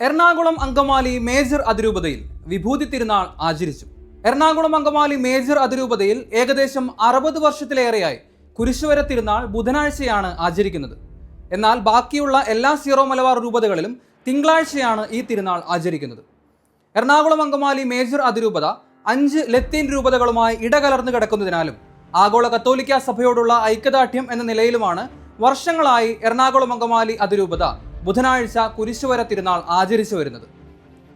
Ernakulam Angamaly major അതിരൂപതയിൽ വിഭൂതി തിരുനാൾ ആചരിച്ചു. Ernakulam Angamaly major അതിരൂപതയിൽ ഏകദേശം അറുപത് വർഷത്തിലേറെയായി കുരിശുവര തിരുനാൾ ബുധനാഴ്ചയാണ് ആചരിക്കുന്നത്. എന്നാൽ ബാക്കിയുള്ള എല്ലാ സീറോ മലബാർ രൂപതകളിലും തിങ്കളാഴ്ചയാണ് ഈ തിരുനാൾ ആചരിക്കുന്നത്. എറണാകുളം അങ്കമാലി മേജർ അതിരൂപത അഞ്ച് ലത്തീൻ രൂപതകളുമായി ഇടകലർന്നു കിടക്കുന്നതിനാലും ആഗോള കത്തോലിക്ക സഭയോടുള്ള ഐക്യദാർഢ്യം എന്ന നിലയിലുമാണ് വർഷങ്ങളായി എറണാകുളം അങ്കമാലി അതിരൂപത ബുധനാഴ്ച കുരിശുവര തിരുനാൾ ആചരിച്ചു വരുന്നത്.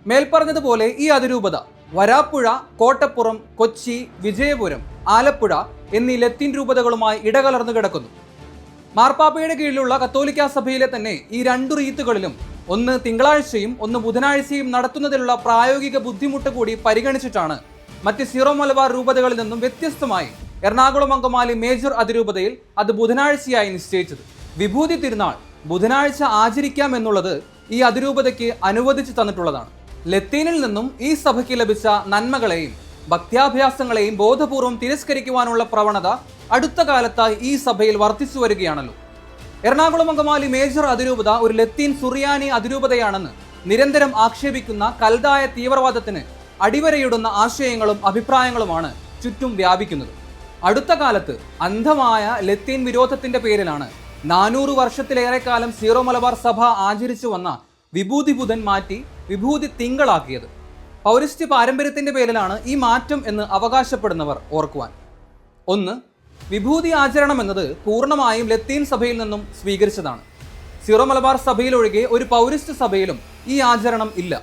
മേൽപ്പറഞ്ഞതുപോലെ ഈ അതിരൂപത വരാപ്പുഴ കോട്ടപ്പുറം കൊച്ചി വിജയപുരം ആലപ്പുഴ എന്നീ ലത്തീൻ രൂപതകളുമായി ഇടകലർന്നു കിടക്കുന്നു. മാർപ്പാപ്പയുടെ കീഴിലുള്ള കത്തോലിക്ക സഭയിലെ തന്നെ ഈ രണ്ടു റീത്തുകളിലും ഒന്ന് തിങ്കളാഴ്ചയും ഒന്ന് ബുധനാഴ്ചയും നടത്തുന്നതിലുള്ള പ്രായോഗിക ബുദ്ധിമുട്ട് കൂടി പരിഗണിച്ചിട്ടാണ് മറ്റ് സീറോ മലബാർ രൂപതകളിൽ നിന്നും വ്യത്യസ്തമായി എറണാകുളം അങ്കമാലി മേജർ അതിരൂപതയിൽ അത് ബുധനാഴ്ചയായി നിശ്ചയിച്ചത്. വിഭൂതി തിരുനാൾ ബുധനാഴ്ച ആചരിക്കാം എന്നുള്ളത് ഈ അതിരൂപതയ്ക്ക് അനുവദിച്ചു തന്നിട്ടുള്ളതാണ്. ലത്തീനിൽ നിന്നും ഈ സഭയ്ക്ക് ലഭിച്ച നന്മകളെയും ഭക്ത്യാഭ്യാസങ്ങളെയും ബോധപൂർവം തിരസ്കരിക്കുവാനുള്ള പ്രവണത അടുത്ത കാലത്തായി ഈ സഭയിൽ വർദ്ധിച്ചു വരികയാണല്ലോ. എറണാകുളം അങ്കമാലി മേജർ അതിരൂപത ഒരു ലത്തീൻ സുറിയാനി അതിരൂപതയാണെന്ന് നിരന്തരം ആക്ഷേപിക്കുന്ന കൽതായ തീവ്രവാദത്തിന് അടിവരയിടുന്ന ആശയങ്ങളും അഭിപ്രായങ്ങളുമാണ് ചുറ്റും വ്യാപിക്കുന്നത്. അടുത്ത കാലത്ത് അന്ധമായ ലത്തീൻ വിരോധത്തിന്റെ പേരിലാണ് നാനൂറ് വർഷത്തിലേറെ കാലം സീറോ മലബാർ സഭ ആചരിച്ചു വന്ന വിഭൂതി ബുധൻ മാറ്റി വിഭൂതി തിങ്കളാക്കിയത്. പൗരസ്ത്യ പാരമ്പര്യത്തിന്റെ പേരിലാണ് ഈ മാറ്റം എന്ന് അവകാശപ്പെടുന്നവർ ഓർക്കുവാൻ. ഒന്ന് വിഭൂതി ആചരണം എന്നത് പൂർണമായും ലത്തീൻ സഭയിൽ നിന്നും സ്വീകരിച്ചതാണ്. സീറോ മലബാർ സഭയിലൊഴികെ ഒരു പൗരസ്ത്യ സഭയിലും ഈ ആചരണം ഇല്ല.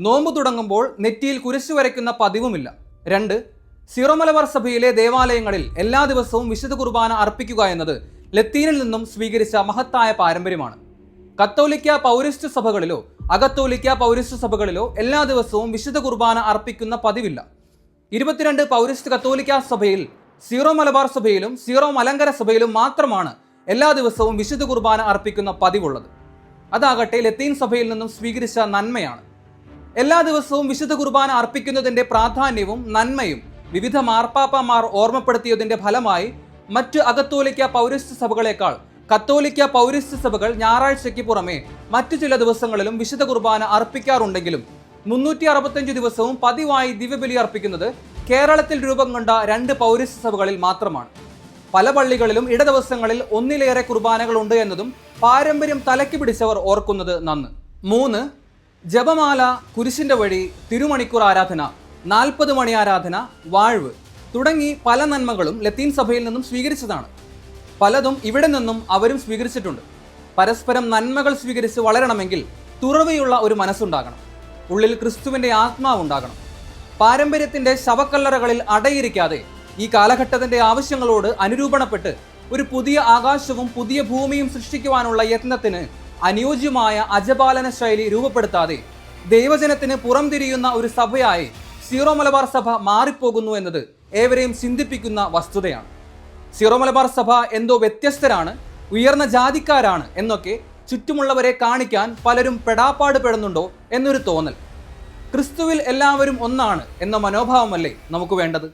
നോമ്പ് തുടങ്ങുമ്പോൾ നെറ്റിയിൽ കുരിശു വരയ്ക്കുന്ന പതിവുമില്ല. രണ്ട് സീറോ മലബാർ സഭയിലെ ദേവാലയങ്ങളിൽ എല്ലാ ദിവസവും വിശുദ്ധ കുർബാന അർപ്പിക്കുക എന്നത് ലത്തീനിൽ നിന്നും സ്വീകരിച്ച മഹത്തായ പാരമ്പര്യമാണ്. കത്തോലിക്ക പൗരസ്ത്യ സഭകളിലോ അകത്തോലിക്ക പൗരസ്ത്യ സഭകളിലോ എല്ലാ ദിവസവും വിശുദ്ധ കുർബാന അർപ്പിക്കുന്ന പതിവില്ല. ഇരുപത്തിരണ്ട് പൗരസ്ത്യ കത്തോലിക്ക സഭയിൽ സീറോ മലബാർ സഭയിലും സീറോ മലങ്കര സഭയിലും മാത്രമാണ് എല്ലാ ദിവസവും വിശുദ്ധ കുർബാന അർപ്പിക്കുന്ന പതിവുള്ളത്. അതാകട്ടെ ലത്തീൻ സഭയിൽ നിന്നും സ്വീകരിച്ച നന്മയാണ്. എല്ലാ ദിവസവും വിശുദ്ധ കുർബാന അർപ്പിക്കുന്നതിന്റെ പ്രാധാന്യവും നന്മയും വിവിധ മാർപ്പാപ്പമാർ ഓർമ്മപ്പെടുത്തിയതിന്റെ ഫലമായി മറ്റ് അകത്തോലിക്ക പൗരസ്ത്യ സഭകളേക്കാൾ കത്തോലിക്ക പൗരസ്ത്യ സഭകൾ ഞായറാഴ്ചയ്ക്ക് പുറമെ മറ്റു ചില ദിവസങ്ങളിലും വിശുദ്ധ കുർബാന അർപ്പിക്കാറുണ്ടെങ്കിലും മുന്നൂറ്റി അറുപത്തഞ്ച് ദിവസവും പതിവായി ദിവ്യബലി അർപ്പിക്കുന്നത് കേരളത്തിൽ രൂപം കൊണ്ട രണ്ട് പൗരസ്ത്യ സഭകളിൽ മാത്രമാണ്. പല പള്ളികളിലും ഇട ഇടദിവസങ്ങളിൽ ഒന്നിലേറെ കുർബാനകളുണ്ട് എന്നതും പാരമ്പര്യം തലയ്ക്ക് പിടിച്ചവർ ഓർക്കുന്നത് നന്ന്. മൂന്ന് ജപമാല കുരിശിന്റെ വഴി തിരുമണിക്കൂർ ആരാധന നാൽപ്പത് മണി ആരാധന വാഴ്വ്. തുടങ്ങി പല നന്മകളും ലത്തീൻ സഭയിൽ നിന്നും സ്വീകരിച്ചതാണ്. പലതും ഇവിടെ നിന്നും അവരും സ്വീകരിച്ചിട്ടുണ്ട്. പരസ്പരം നന്മകൾ സ്വീകരിച്ച് വളരണമെങ്കിൽ തുറവയുള്ള ഒരു മനസ്സുണ്ടാകണം. ഉള്ളിൽ ക്രിസ്തുവിന്റെ ആത്മാവുണ്ടാകണം പാരമ്പര്യത്തിന്റെ ശവക്കല്ലറകളിൽ അടയിരിക്കാതെ ഈ കാലഘട്ടത്തിന്റെ ആവശ്യങ്ങളോട് അനുരൂപണപ്പെട്ട് ഒരു പുതിയ ആകാശവും പുതിയ ഭൂമിയും സൃഷ്ടിക്കുവാനുള്ള യത്നത്തിന് അനുയോജ്യമായ അജപാലന ശൈലി രൂപപ്പെടുത്താതെ ദൈവജനത്തിന് പുറംതിരിയുന്ന ഒരു സഭയായി സീറോ മലബാർ സഭ മാറിപ്പോകുന്നു എന്നത് ഏവരെയും ചിന്തിപ്പിക്കുന്ന വസ്തുതയാണ്. സീറോ മലബാർ സഭ എന്തോ വ്യത്യസ്തരാണ് ഉയർന്ന ജാതിക്കാരാണ് എന്നൊക്കെ ചുറ്റുമുള്ളവരെ കാണിക്കാൻ പലരും പെടാപ്പാട് പെടുന്നുണ്ടോ എന്നൊരു തോന്നൽ. ക്രിസ്തുവിൽ എല്ലാവരും ഒന്നാണ് എന്ന മനോഭാവമല്ലേ നമുക്ക് വേണ്ടത്?